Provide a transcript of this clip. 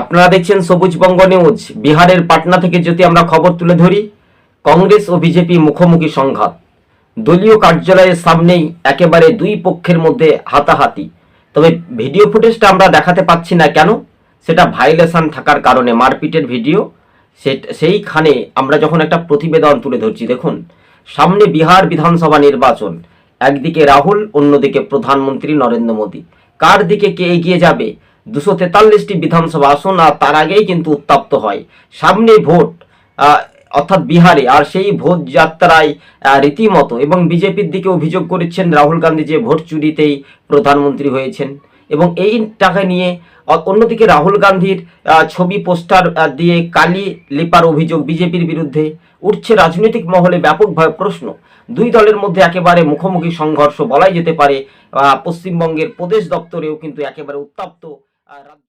আপনারা দেখছেন সবুজবঙ্গ নিউজ। বিহারের পাটনা থেকে যদি আমরা খবর তুলে ধরি, কংগ্রেস ও বিজেপি মুখোমুখি সংঘাত। দলীয় কার্যালয়ের সামনেই একেবারে দুই পক্ষের মধ্যে হাতাহাতি। তবে ভিডিও ফুটেজটা আমরা দেখাতে পাচ্ছি না কেন, সেটা ভাইলেশন থাকার কারণে। মারপিটের ভিডিও সেইখানে আমরা যখন একটা প্রতিবেদন তুলে ধরছি, দেখুন, সামনে বিহার বিধানসভা নির্বাচন। একদিকে রাহুল, অন্যদিকে প্রধানমন্ত্রী নরেন্দ্র মোদী। কার দিকে কে এগিয়ে যাবে? দুশো তেতাল্লিশটি বিধানসভা আসন, আর তার আগেই কিন্তু উত্তপ্ত হয়। সামনে ভোট অর্থাৎ বিহারে, আর সেই ভোট যাত্রায় রীতিমতো এবং বিজেপির দিকে অভিযোগ করেছেন রাহুল গান্ধী যে ভোট চুরিতেই প্রধানমন্ত্রী হয়েছেন। এবং এই টাকা নিয়ে অন্যদিকে রাহুল গান্ধীর ছবি, পোস্টার দিয়ে কালি লিপার অভিযোগ বিজেপির বিরুদ্ধে উঠছে রাজনৈতিক মহলে ব্যাপকভাবে প্রশ্ন। দুই দলের মধ্যে একেবারে মুখোমুখি সংঘর্ষ বলাই যেতে পারে। পশ্চিমবঙ্গের প্রদেশ দপ্তরেও কিন্তু একেবারে উত্তপ্ত ரத்